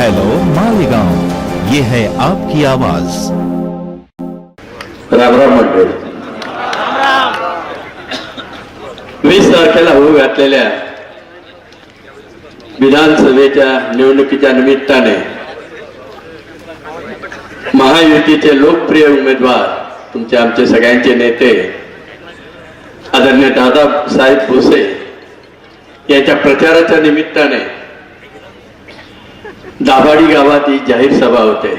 Hello Malegaon ये है आपकी आवाज़। रामराम मंडळी वीस तारखेला होऊ घातलेल्या विधानसभेच्या निवडणुकीच्या निमित्ताने महायुतीचे लोकप्रिय उमेदवार, तुमचे आमचे सगळ्यांचे नेते, आदरणीय दादासाहेब भुसे याच्या प्रचाराच्या निमित्ताने दाभाडी गावात ही जाहीर सभा होते.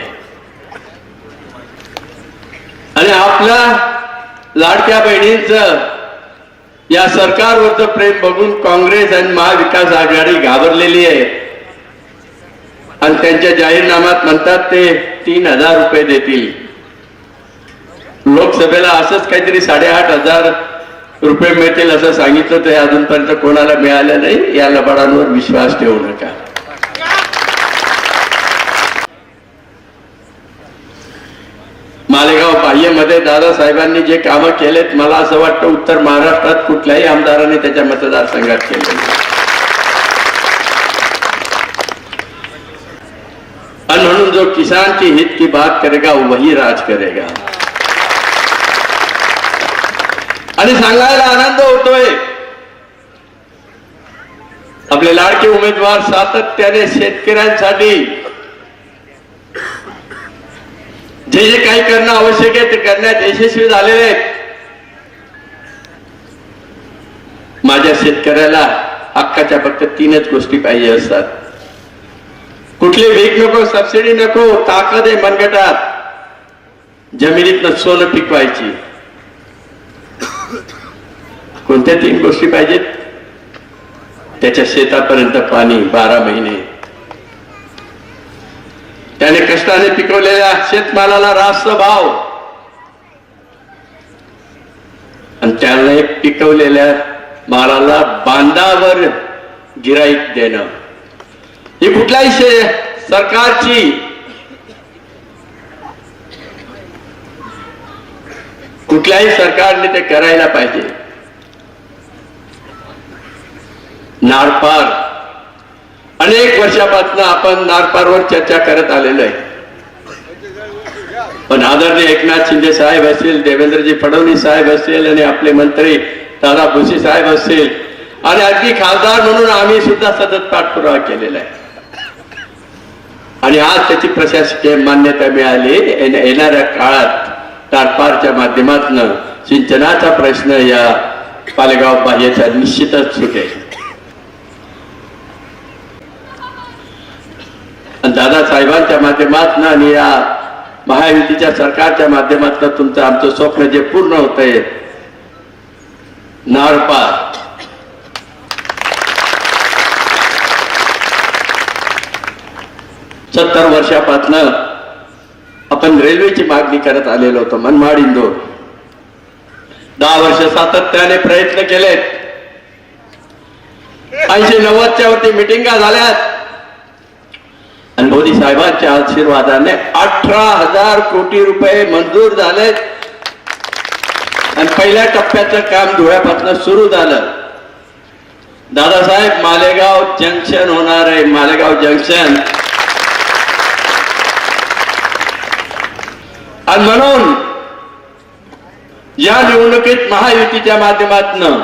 आणि आपल्या लाडक्या बहिणींच या सरकारवरचं प्रेम बघून काँग्रेस आणि महाविकास आघाडी घाबरलेली आहे. आणि त्यांच्या जाहीरनाम्यात म्हणतात ते तीन हजार रुपये देतील. लोकसभेला असंच काहीतरी साडेआठ हजार रुपये मिळतील असं सांगितलं ते अजूनपर्यंत कोणाला मिळालं नाही या लबाडांवर विश्वास ठेवू नका. मध्ये दादासाहेबांनी जे कामं केलेत मला असं वाटतं उत्तर महाराष्ट्रात कुठल्याही आमदाराने त्याच्या मतदारसंघात केले आणि म्हणून जो किसान की हित की बात करेगा वही राज करेगा. आणि सांगायला आनंद होतोय. आपले लाडके उमेदवार सातत्याने शेतकऱ्यांसाठी जे जे काही करणं आवश्यक आहे ते करण्यात यशस्वी झालेले आहेत. माझ्या शेतकऱ्याला हक्काच्या फक्त तीनच गोष्टी पाहिजे असतात. कुठली वीक नको सबसिडी नको ताकद आहे मनगटात. जमिनीतनं सोनं पिकवायची. कोणत्या तीन गोष्टी पाहिजेत? त्याच्या शेतापर्यंत पाणी बारा महिने. त्याने कष्टाने पिकवलेल्या शेतमालाला रास्त भाव. आणि त्याने पिकवलेल्या मालाला बांधावर गिराईक देणं. ही कुठल्याही शे- सरकारची कुठल्याही सरकारने ते करायला पाहिजे. नारपार अनेक वर्षापासून आपण नारपारवर चर्चा करत आलेलो आहे. पण आदरणीय एकनाथ शिंदे साहेब असतील देवेंद्रजी फडणवीस साहेब असतील आणि आपले मंत्री दादा भुसे साहेब असतील आणि अगदी खासदार म्हणून आम्ही सुद्धा सतत पाठपुरावा केलेला आहे. आणि आज त्याची प्रशासकीय मान्यता मिळाली. येणाऱ्या काळात तारपारच्या माध्यमातून सिंचनाचा प्रश्न या पालेगाव बाह्याचा निश्चितच सुटेल आणि दादासाहेबांच्या माध्यमातून आणि या महायुतीच्या सरकारच्या माध्यमातून तुमचं आमचं स्वप्न जे पूर्ण होत आहे नारपार सत्तर वर्षापासनं आपण रेल्वेची मागणी करत आलेलो होतो मनमाड इंदोर. दहा वर्ष सातत्याने प्रयत्न केलेत. ऐंशी नव्वदच्या वरती मिटिंगा झाल्यात. मोदी साहेबांच्या आशीर्वादाने अठरा हजार कोटी रुपये मंजूर झाले. आणि पहिल्या टप्प्याचं काम धुळ्यापासून सुरू झालं. दादासाहेब मालेगाव जंक्शन होणार आहे मालेगाव जंक्शन. आणि म्हणून या निवडणुकीत महायुतीच्या माध्यमातून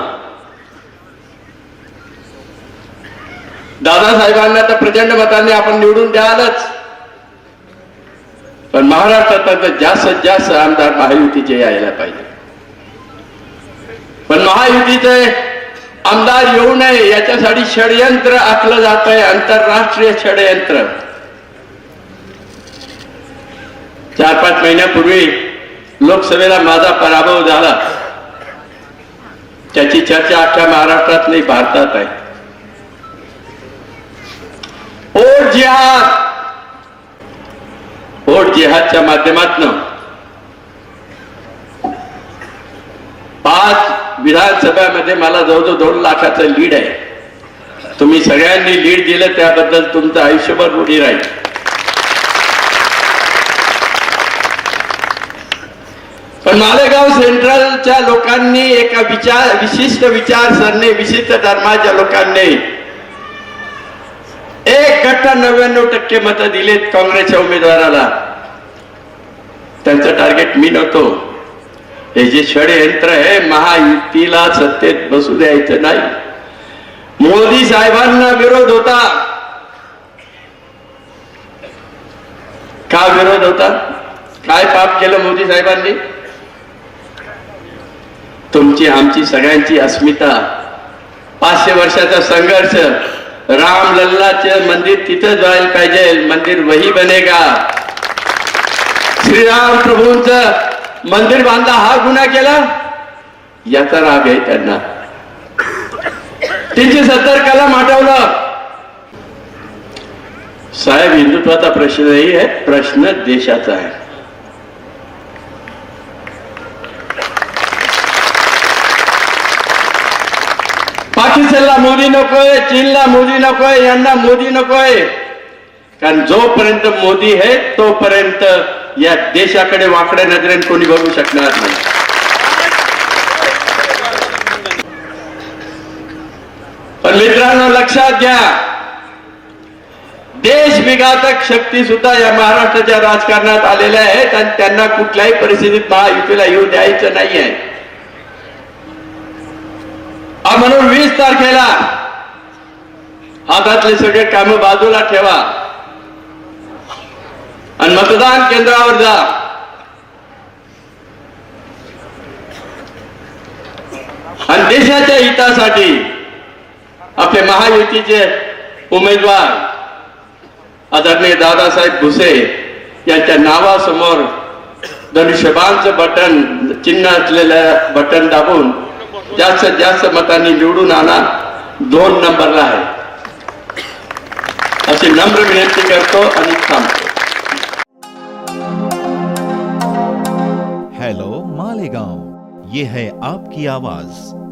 दादासाहेबांना तर प्रचंड मतांनी आपण निवडून द्यालच. पण महाराष्ट्रात आता जास्तीत जास्त आमदार महायुतीचे यायला पाहिजे. पण महायुतीचे आमदार येऊ नये याच्यासाठी षडयंत्र आखलं जात आहे आंतरराष्ट्रीय षडयंत्र. चार पाच महिन्यापूर्वी लोकसभेला माझा पराभव झाला. त्याची चर्चा अख्ख्या महाराष्ट्रात नाही भारतात आहे. ओट जिहादच्या माध्यमातून पाच विधानसभेमध्ये मला जवळजवळ दोन लाखाचं लीड आहे. तुम्ही सगळ्यांनी लीड दिलं त्याबद्दल तुमचं आयुष्यभर रुढी राहील. पण मालेगाव सेंट्रलच्या लोकांनी एका विचार विशिष्ट विचारसरणी विशिष्ट धर्माच्या लोकांनी एक गट्टा नव्याण्णव टक्के मतं दिलेत काँग्रेसच्या उमेदवाराला. त्यांचं टार्गेट मी नव्हतो. हे जे षडयंत्र आहे महायुतीला सत्तेत बसू द्यायचं नाही. मोदी साहेबांना विरोध होता. का विरोध होता? काय पाप केलं मोदी साहेबांनी? तुमची आमची सगळ्यांची अस्मिता. पाचशे वर्षाचा संघर्ष. राम लल्लाचे मंदिर तिथं जायला पाहिजे. मंदिर वही बनेगा. श्रीराम प्रभूंच मंदिर बांधला हा गुन्हा केला? याचा राग आहे त्यांना. तीनशे सत्तर कलम आठवलं साहेब हिंदुत्वाचा प्रश्न नाही आहे प्रश्न देशाचा आहे. पाकिस्तानला मोदी नकोय चीनला मोदी नकोय यांना मोदी नकोय. कारण जोपर्यंत मोदी आहे तोपर्यंत या देशाकडे वाकड्या नजरेन कोणी बघू शकणार नाही. पण मित्रांनो लक्षात घ्या देश विघातक शक्ती सुद्धा या महाराष्ट्राच्या राजकारणात आलेल्या आहेत आणि त्यांना कुठल्याही परिस्थितीत महायुतीला येऊ द्यायचं नाही आहे म्हणून वीस तारखेला हातातले सगळे काम बाजूला ठेवा. आणि मतदान केंद्रावर जा. आणि देशाच्या हितासाठी आपले महायुतीचे उमेदवार आदरणीय दादासाहेब भुसे यांच्या नावासमोर धनुष्यबाणचं बटन चिन्ह असलेलं बटन दाबून जास्तीत जास्त मतांनी निवडून आणा दोन नंबरला आहे अशी नम्र विनंती करतो आणि थांबतो हेलो मालेगांव। ये है आपकी आवाज़।